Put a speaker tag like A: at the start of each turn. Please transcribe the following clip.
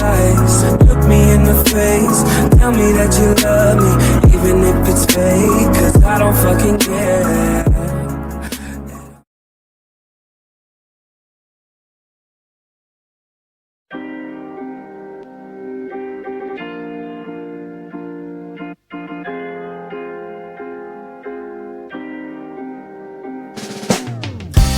A: lies. Look me in the face, tell me that you love me, even if it's fake, cause I don't fucking care.